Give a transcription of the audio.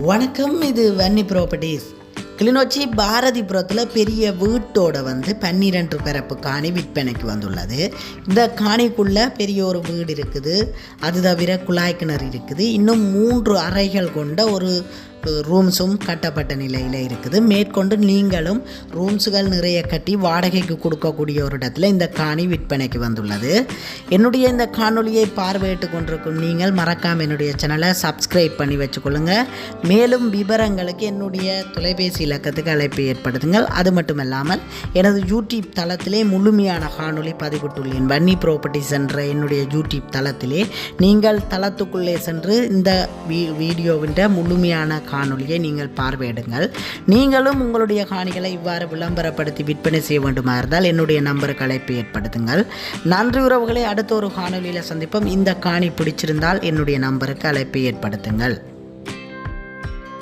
வணக்கம் இது வன்னி ப்ராப்பர்ட்டிஸ் கிளிநொச்சி பாரதிபுரத்தில் பெரிய வீட்டோட வந்து பன்னிரெண்டு பிறப்பு காணி விற்பனைக்கு வந்துள்ளது. இந்த காணிக்குள்ளே பெரிய ஒரு வீடு இருக்குது. அது தவிர குழாய் கிணறு இருக்குது. இன்னும் மூன்று அறைகள் கொண்ட ஒரு ரூம்ஸும் கட்டப்பட்ட நிலையில் இருக்குது. மேற்கொண்டு நீங்களும் ரூம்ஸுகள் நிறைய கட்டி வாடகைக்கு கொடுக்கக்கூடிய ஒரு இடத்துல இந்த காணி விற்பனைக்கு வந்துள்ளது. என்னுடைய இந்த காணொலியை பார்வையிட்டு கொண்டிருக்கும் நீங்கள் மறக்காமல் என்னுடைய சேனலை சப்ஸ்கிரைப் பண்ணி வச்சுக்கொள்ளுங்க. மேலும் விவரங்களுக்கு என்னுடைய தொலைபேசி இலக்கத்துக்கு அழைப்பு ஏற்படுத்துங்கள். அது மட்டும் இல்லாமல் எனது யூடியூப் தளத்திலே முழுமையான காணொலி பதிவிட்டுள்ளேன். வன்னி ப்ராப்பர்ட்டிஸ் என்ற என்னுடைய யூடியூப் தளத்திலே நீங்கள் தளத்துக்குள்ளே சென்று இந்த வீ வீடியோவின் முழுமையான காணொலியை நீங்கள் பார்வையிடுங்கள். நீங்களும் உங்களுடைய காணிகளை இவ்வாறு விளம்பரப்படுத்தி விற்பனை செய்ய வேண்டுமா இருந்தால் என்னுடைய நம்பருக்கு அழைப்பு ஏற்படுத்துங்கள். நன்றி உறவுகளை அடுத்த ஒரு காணொளியில் சந்திப்போம். இந்த காணி பிடிச்சிருந்தால் என்னுடைய நம்பருக்கு அழைப்பை ஏற்படுத்துங்கள்.